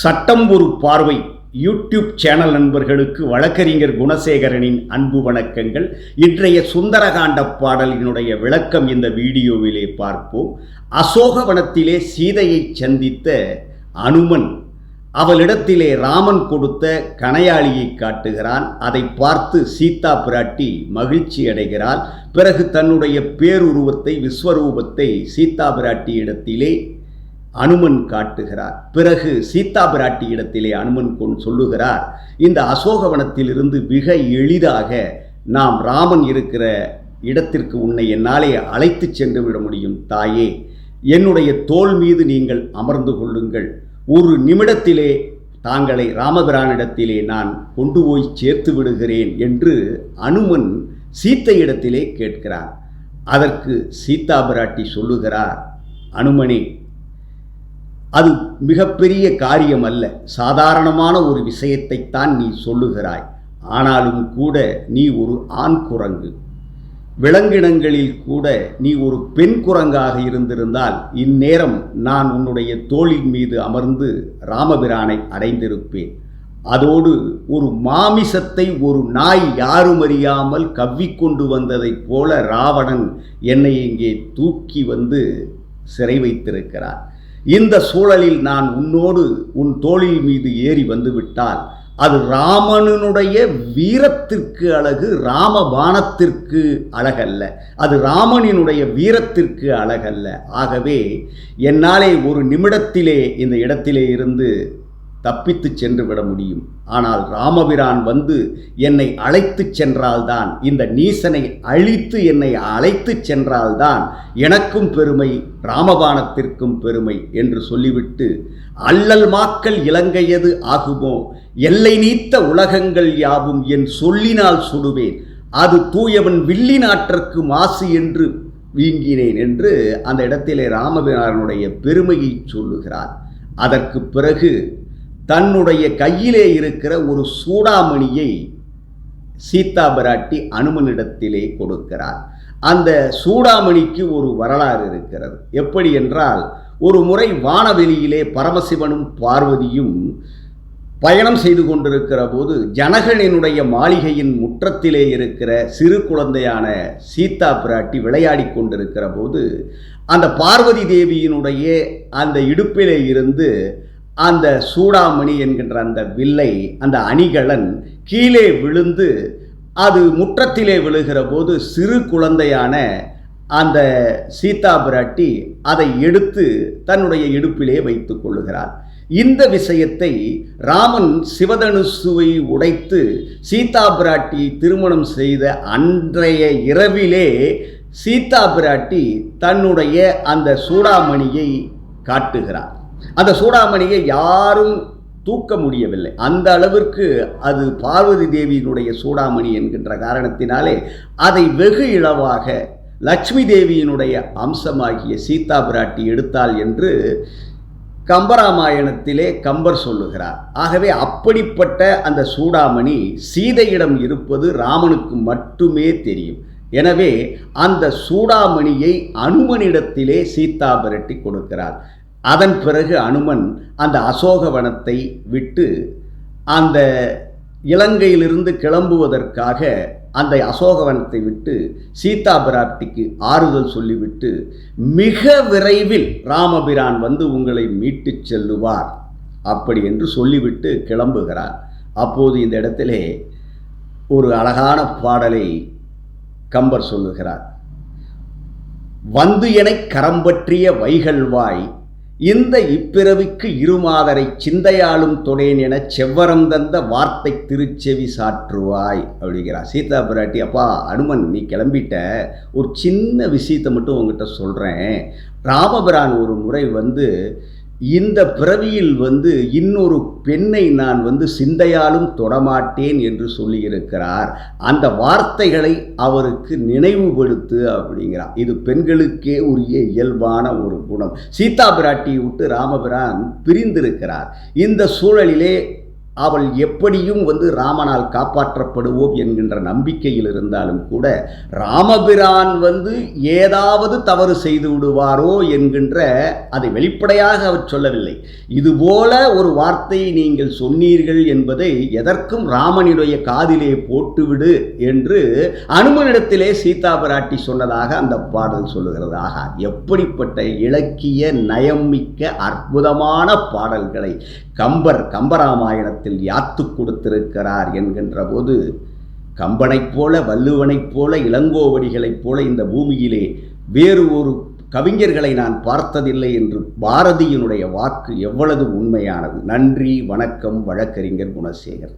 சட்டம் ஒரு பார்வை யூடியூப் சேனல் நண்பர்களுக்கு வழக்கறிஞர் குணசேகரனின் அன்பு வணக்கங்கள். இன்றைய சுந்தரகாண்ட பாடலினுடைய விளக்கம் இந்த வீடியோவிலே பார்ப்போம். அசோகவனத்திலே சீதையை சந்தித்த அனுமன் அவளிடத்திலே ராமன் கொடுத்த கணையாளியை காட்டுகிறான். அதை பார்த்து சீதா பிராட்டி மகிழ்ச்சி அடைகிறாள். பிறகு தன்னுடைய பேருருவத்தை விஸ்வரூபத்தை சீதா பிராட்டி இடத்திலே அனுமன் காட்டுகிறார். பிறகு சீதா பிராட்டி இடத்திலே அனுமன் கொண் சொல்லுகிறார் இந்த அசோகவனத்திலிருந்து மிக எளிதாக நாம் ராமன் இருக்கிற இடத்திற்கு உன்னை என்னாலே அழைத்து சென்று விட முடியும் தாயே. என்னுடைய தோல் மீது நீங்கள் அமர்ந்து கொள்ளுங்கள். ஒரு நிமிடத்திலே தாங்களை ராமபிரானிடத்திலே நான் கொண்டு போய் சேர்த்து விடுகிறேன் என்று அனுமன் சீத்தையிடத்திலே கேட்கிறார் அதற்கு சீதா பிராட்டி சொல்லுகிறார் அனுமனே அது மிகப்பெரிய காரியம் அல்ல சாதாரணமான ஒரு விஷயத்தைத்தான் நீ சொல்லுகிறாய். ஆனாலும் கூட நீ ஒரு ஆண் குரங்கு. விலங்கினங்களில் கூட நீ ஒரு பெண் குரங்காக இருந்திருந்தால் இந்நேரம் நான் உன்னுடைய தோளின் மீது அமர்ந்து ராமபிரானை அடைந்திருப்பேன். அதோடு ஒரு மாமிசத்தை ஒரு நாய் யாரும் அறியாமல் கவ்விக்கொண்டு வந்ததைப் போல ராவணன் என்னை இங்கே தூக்கி வந்து சிறை வைத்திருக்கிறார். இந்த சூழலில் நான் உன்னோடு உன் தோளில் மீது ஏறி வந்துவிட்டால் அது ராமனுடைய வீரத்திற்கு அழகு ராமபானத்திற்கு அழகல்ல. அது ராமனினுடைய வீரத்திற்கு அழகல்ல. ஆகவே என்னாலே ஒரு நிமிடத்திலே இந்த இடத்திலே இருந்து தப்பித்து சென்று விட முடியும். ஆனால் ராமபிரான் வந்து என்னை அழைத்து சென்றால்தான் இந்த நீசனை அழித்து என்னை அழைத்து சென்றால்தான் எனக்கும் பெருமை ராமபானத்திற்கும் பெருமை என்று சொல்லிவிட்டு அல்லல் மாக்கள் இலங்கையது ஆகுமோ? எல்லை நீத்த உலகங்கள் யாவும் என் சொல்லினால் சுடுவேன். அது தூயவன் வில்லி நாட்டிற்கு மாசு என்று வீங்கினேன் என்று அந்த இடத்திலே ராமபிரானுடைய பெருமையை சொல்லுகிறார். அதற்கு பிறகு தன்னுடைய கையிலே இருக்கிற ஒரு சூடாமணியை சீதா பிராட்டி அனுமனிடத்திலே கொடுக்கிறார் அந்த சூடாமணிக்கு ஒரு வரலாறு இருக்கிறது. எப்படி என்றால் ஒரு முறை வானவெளியிலே பரமசிவனும் பார்வதியும் பயணம் செய்து கொண்டிருக்கிற போது ஜனகனினுடைய மாளிகையின் முற்றத்திலே இருக்கிற சிறு குழந்தையான சீதா பிராட்டி விளையாடி கொண்டிருக்கிற போது அந்த பார்வதி தேவியினுடைய அந்த இடுப்பிலே இருந்து அந்த சூடாமணி என்கின்ற அந்த வில்லை அந்த அணிகலன் கீழே விழுந்து அது முற்றத்திலே விழுகிற போது சிறு குழந்தையான அந்த சீதா பிராட்டி அதை எடுத்து தன்னுடைய இடுப்பிலே வைத்துக் கொள்ளுகிறார் இந்த விஷயத்தை ராமன் சிவதனுசுவை உடைத்து சீதா பிராட்டி திருமணம் செய்த அன்றைய இரவிலே சீதா பிராட்டி தன்னுடைய அந்த சூடாமணியை காட்டுகிறார் அந்த சூடாமணியை யாரும் தூக்க முடியவில்லை. அந்த அளவிற்கு அது பார்வதி தேவியினுடைய சூடாமணி என்கின்ற காரணத்தினாலே அதை வெகு இழவாக லட்சுமி தேவியினுடைய அம்சமாகிய சீதா பிராட்டி எடுத்தாள் என்று கம்பராமாயணத்திலே கம்பர் சொல்லுகிறார். ஆகவே அப்படிப்பட்ட அந்த சூடாமணி சீதையிடம் இருப்பது ராமனுக்கு மட்டுமே தெரியும். எனவே அந்த சூடாமணியை அனுமனிடத்திலே சீதா பிரட்டி கொடுக்கிறார். அதன் பிறகு அனுமன் அந்த அசோகவனத்தை விட்டு அந்த இலங்கையிலிருந்து கிளம்புவதற்காக அந்த அசோகவனத்தை விட்டு சீதா பிராட்டிக்கு ஆறுதல் சொல்லிவிட்டு மிக விரைவில் ராமபிரான் வந்து உங்களை மீட்டுச் செல்லுவார் அப்படி என்று சொல்லிவிட்டு கிளம்புகிறார். அப்போது இந்த இடத்திலே ஒரு அழகான பாடலை கம்பர் சொல்லுகிறார். வந்து என கரம்பற்றிய வைகல்வாய் இந்த இப்பிறவிக்கு இருமாதரை சிந்தையாலும் தொடேன் என செவ்வரம் தந்த வார்த்தை திருச்செவி சாற்றுவாய் அப்படிங்கிறார். சீதா பிராட்டி அப்பா அனுமன் நீ கிளம்பிட்ட. ஒரு சின்ன விஷயத்தை மட்டும் உங்ககிட்ட சொல்கிறேன் ராமபிரான் ஒரு முறை வந்து இந்த பிறவியில் வந்து இன்னொரு பெண்ணை நான் வந்து சிந்தையாலும் தொடமாட்டேன் என்று சொல்லியிருக்கிறார். அந்த வார்த்தைகளை அவருக்கு நினைவுபடுத்து அப்படிங்கிறார். இது பெண்களுக்கே உரிய இயல்பான ஒரு குணம். சீதா பிராட்டியை விட்டு ராமபிரான் பிரிந்திருக்கிறார். இந்த சூழலிலே அவள் எப்படியும் வந்து ராமனால் காப்பாற்றப்படுவோம் என்கின்ற நம்பிக்கையில் இருந்தாலும் கூட ராமபிரான் வந்து ஏதாவது தவறு செய்து விடுவாரோ என்கின்ற அதை வெளிப்படையாக அவர் சொல்லவில்லை. இதுபோல ஒரு வார்த்தையை நீங்கள் சொன்னீர்கள் என்பதை எதற்கும் ராமனுடைய காதிலே போட்டுவிடு என்று அனுமனிடத்திலே சீதா பிராட்டி சொன்னதாக அந்த பாடல் சொல்லுகிறது. ஆகா எப்படிப்பட்ட இலக்கிய நயம்மிக்க அற்புதமான பாடல்களை கம்பர் கம்பராமாயணத்தில் யாத்து கொடுத்திருக்கிறார் என்கின்ற போது கம்பனைப் போல வள்ளுவனைப் போல இளங்கோவடிகளைப் போல இந்த பூமியிலே வேறு ஒரு கவிஞர்களை நான் பார்த்ததில்லை என்று பாரதியினுடைய வாக்கு எவ்வளவு உண்மையானது. நன்றி வணக்கம் வழக்கறிஞர் குணசேகர்.